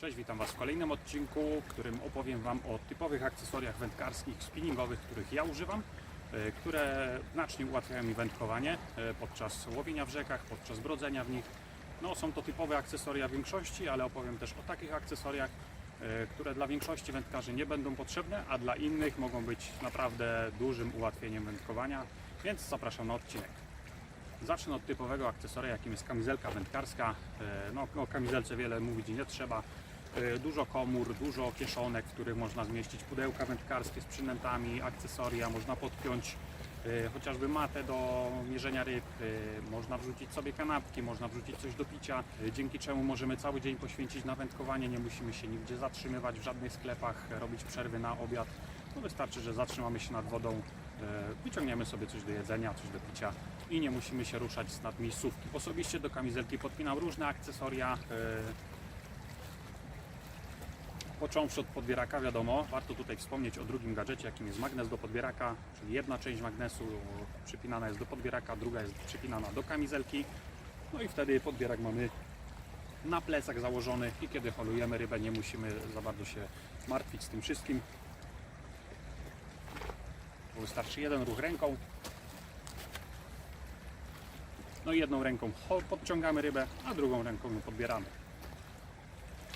Cześć, witam Was w kolejnym odcinku, w którym opowiem Wam o typowych akcesoriach wędkarskich, spinningowych, których ja używam, e, które znacznie ułatwiają mi wędkowanie e, podczas łowienia w rzekach, podczas brodzenia w nich. No, są to typowe akcesoria większości, ale opowiem też o takich akcesoriach, e, które dla większości wędkarzy nie będą potrzebne, a dla innych mogą być naprawdę dużym ułatwieniem wędkowania, więc zapraszam na odcinek. Zacznę od typowego akcesoria, jakim jest kamizelka wędkarska. No, o kamizelce wiele mówić nie trzeba. E, Dużo komór, dużo kieszonek, w których można zmieścić pudełka wędkarskie z przynętami, akcesoria, można podpiąć e, chociażby matę do mierzenia ryb, e, można wrzucić sobie kanapki, można wrzucić coś do picia, dzięki czemu możemy cały dzień poświęcić na wędkowanie, nie musimy się nigdzie zatrzymywać w żadnych sklepach, robić przerwy na obiad. No wystarczy, że zatrzymamy się nad wodą, wyciągniemy sobie coś do jedzenia, coś do picia i nie musimy się ruszać z nad miejscówki. Osobiście do kamizelki podpinam różne akcesoria. Począwszy od podbieraka, wiadomo, warto tutaj wspomnieć o drugim gadżecie, jakim jest magnes do podbieraka, czyli jedna część magnesu przypinana jest do podbieraka, druga jest przypinana do kamizelki. No i wtedy podbierak mamy na plecach założony i kiedy holujemy rybę, nie musimy za bardzo się martwić z tym wszystkim. Wystarczy jeden ruch ręką. No i jedną ręką podciągamy rybę, a drugą ręką ją podbieramy.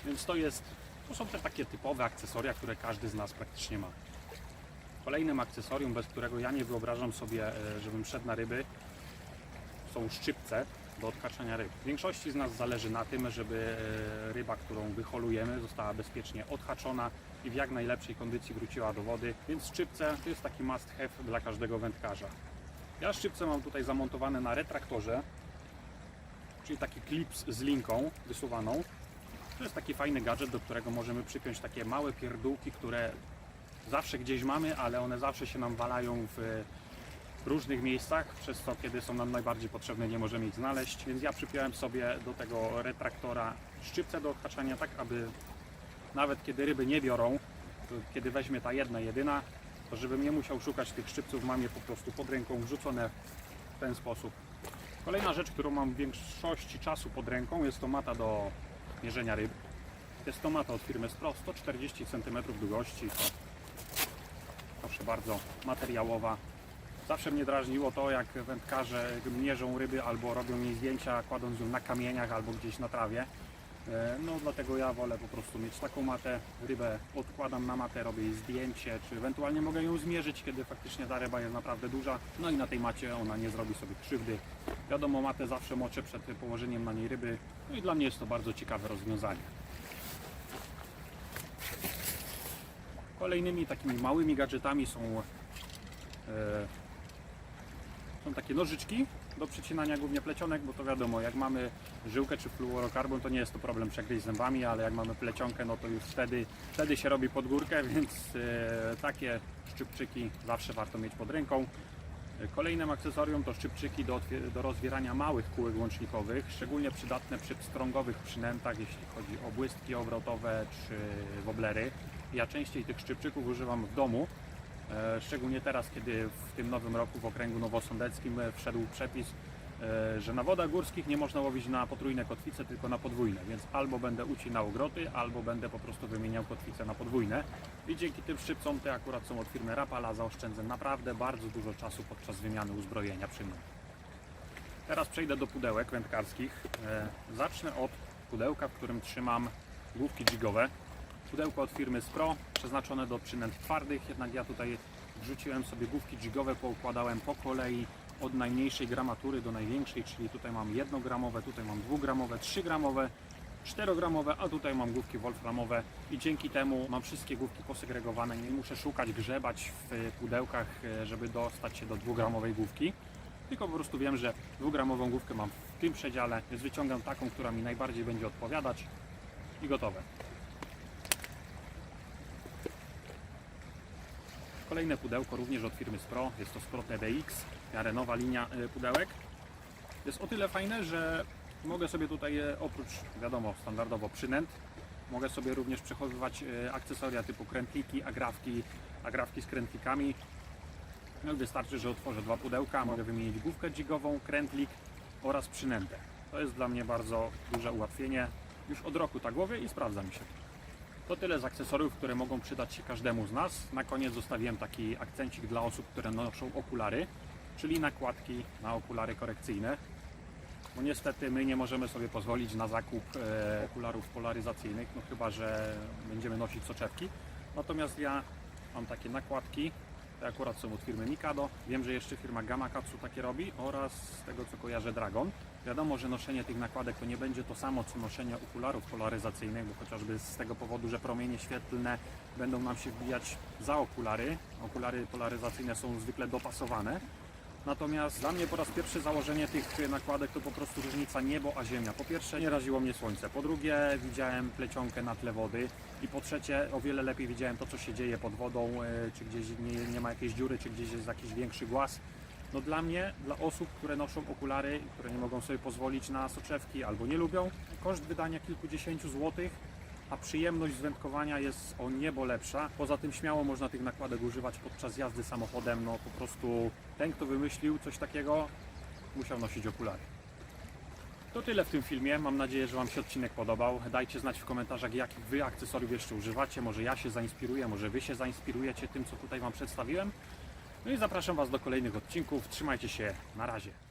Więc to jest, to są te takie typowe akcesoria, które każdy z nas praktycznie ma. Kolejnym akcesorium, bez którego ja nie wyobrażam sobie, e, żebym szedł na ryby, są szczypce do odhaczania ryb. W większości z nas zależy na tym, żeby e, ryba, którą wyholujemy, została bezpiecznie odhaczona i w jak najlepszej kondycji wróciła do wody, więc szczypce to jest taki must have dla każdego wędkarza. Ja szczypce mam tutaj zamontowane na retraktorze, czyli taki klips z linką wysuwaną. To jest taki fajny gadżet, do którego możemy przypiąć takie małe pierdółki, które zawsze gdzieś mamy, ale one zawsze się nam walają w różnych miejscach, przez co kiedy są nam najbardziej potrzebne nie możemy ich znaleźć, więc ja przypiąłem sobie do tego retraktora szczypce do odhaczania tak, aby nawet kiedy ryby nie biorą, to kiedy weźmie ta jedna jedyna, to żebym nie musiał szukać tych szczypców, mam je po prostu pod ręką wrzucone w ten sposób. Kolejna rzecz, którą mam w większości czasu pod ręką jest to mata do mierzenia ryb. Jest to mata od firmy Spro, 140 cm długości. Proszę bardzo, materiałowa. Zawsze mnie drażniło to, jak wędkarze mierzą ryby albo robią jej zdjęcia, kładąc ją na kamieniach albo gdzieś na trawie. E, No dlatego ja wolę po prostu mieć taką matę, rybę odkładam na matę, robię jej zdjęcie, czy ewentualnie mogę ją zmierzyć, kiedy faktycznie ta ryba jest naprawdę duża. No i na tej macie ona nie zrobi sobie krzywdy. Wiadomo, matę zawsze moczę przed położeniem na niej ryby. No i dla mnie jest to bardzo ciekawe rozwiązanie. Kolejnymi takimi małymi gadżetami są, e, są takie nożyczki do przycinania głównie plecionek, bo to wiadomo, jak mamy żyłkę czy fluorokarbon, to nie jest to problem przegryźć zębami, ale jak mamy plecionkę, no to już wtedy, wtedy się robi pod górkę, więc e, takie szczypczyki zawsze warto mieć pod ręką. Kolejnym akcesorium to szczypczyki do, do rozwierania małych kółek łącznikowych, szczególnie przydatne przy pstrągowych przynętach, jeśli chodzi o błystki obrotowe czy woblery. Ja częściej tych szczypczyków używam w domu, szczególnie teraz, kiedy w tym nowym roku w okręgu nowosądeckim e, wszedł przepis, e, że na wodach górskich nie można łowić na potrójne kotwice, tylko na podwójne, więc albo będę ucinał groty, albo będę po prostu wymieniał kotwice na podwójne. I dzięki tym szczypcom, te akurat są od firmy Rapala, zaoszczędzę naprawdę bardzo dużo czasu podczas wymiany uzbrojenia przy mnie. Teraz przejdę do pudełek wędkarskich. E, Zacznę od pudełka, w którym trzymam główki jigowe. Pudełko od firmy Spro, przeznaczone do przynęt twardych, jednak ja tutaj wrzuciłem sobie główki jigowe, poukładałem po kolei od najmniejszej gramatury do największej, czyli tutaj mam 1 gramowe, tutaj mam 2 gramowe, 3 gramowe, 4 gramowe, a tutaj mam główki wolframowe. I dzięki temu mam wszystkie główki posegregowane, nie muszę szukać, grzebać w pudełkach, e, żeby dostać się do 2-gramowej główki, tylko po prostu wiem, że 2-gramową główkę mam w tym przedziale, więc wyciągam taką, która mi najbardziej będzie odpowiadać. I gotowe. Kolejne pudełko również od firmy Spro, jest to Spro TDX, miarę linia y, pudełek. Jest o tyle fajne, że mogę sobie tutaj y, oprócz, wiadomo, standardowo przynęt, mogę sobie również przechowywać y, akcesoria typu krętliki, agrafki, agrafki z krętlikami. No, wystarczy, że otworzę dwa pudełka, mogę wymienić główkę jigową, krętlik oraz przynętę. To jest dla mnie bardzo duże ułatwienie. Już od roku tak łowię i sprawdza mi się. To tyle z akcesoriów, które mogą przydać się każdemu z nas. Na koniec zostawiłem taki akcencik dla osób, które noszą okulary, czyli nakładki na okulary korekcyjne. Bo niestety my nie możemy sobie pozwolić na zakup e, okularów polaryzacyjnych, no chyba, że będziemy nosić soczewki. Natomiast ja mam takie nakładki, akurat są od firmy Mikado. Wiem, że jeszcze firma Gamakatsu takie robi oraz z tego co kojarzę Dragon. Wiadomo, że noszenie tych nakładek to nie będzie to samo co noszenie okularów polaryzacyjnych, bo chociażby z tego powodu, że promienie świetlne będą nam się wbijać za okulary. Okulary polaryzacyjne są zwykle dopasowane. Natomiast dla mnie po raz pierwszy założenie tych nakładek to po prostu różnica niebo a ziemia. Po pierwsze nie raziło mnie słońce, po drugie widziałem plecionkę na tle wody i po trzecie o wiele lepiej widziałem to co się dzieje pod wodą, e, czy gdzieś nie, nie ma jakiejś dziury, czy gdzieś jest jakiś większy głaz. No dla mnie, dla osób, które noszą okulary, które nie mogą sobie pozwolić na soczewki albo nie lubią, koszt wydania kilkudziesięciu złotych a przyjemność z wędkowania jest o niebo lepsza. Poza tym śmiało można tych nakładek używać podczas jazdy samochodem. No po prostu ten, kto wymyślił coś takiego, musiał nosić okulary. To tyle w tym filmie. Mam nadzieję, że Wam się odcinek podobał. Dajcie znać w komentarzach, jakich Wy akcesoriów jeszcze używacie. Może ja się zainspiruję, może Wy się zainspirujecie tym, co tutaj Wam przedstawiłem. No i zapraszam Was do kolejnych odcinków. Trzymajcie się. Na razie.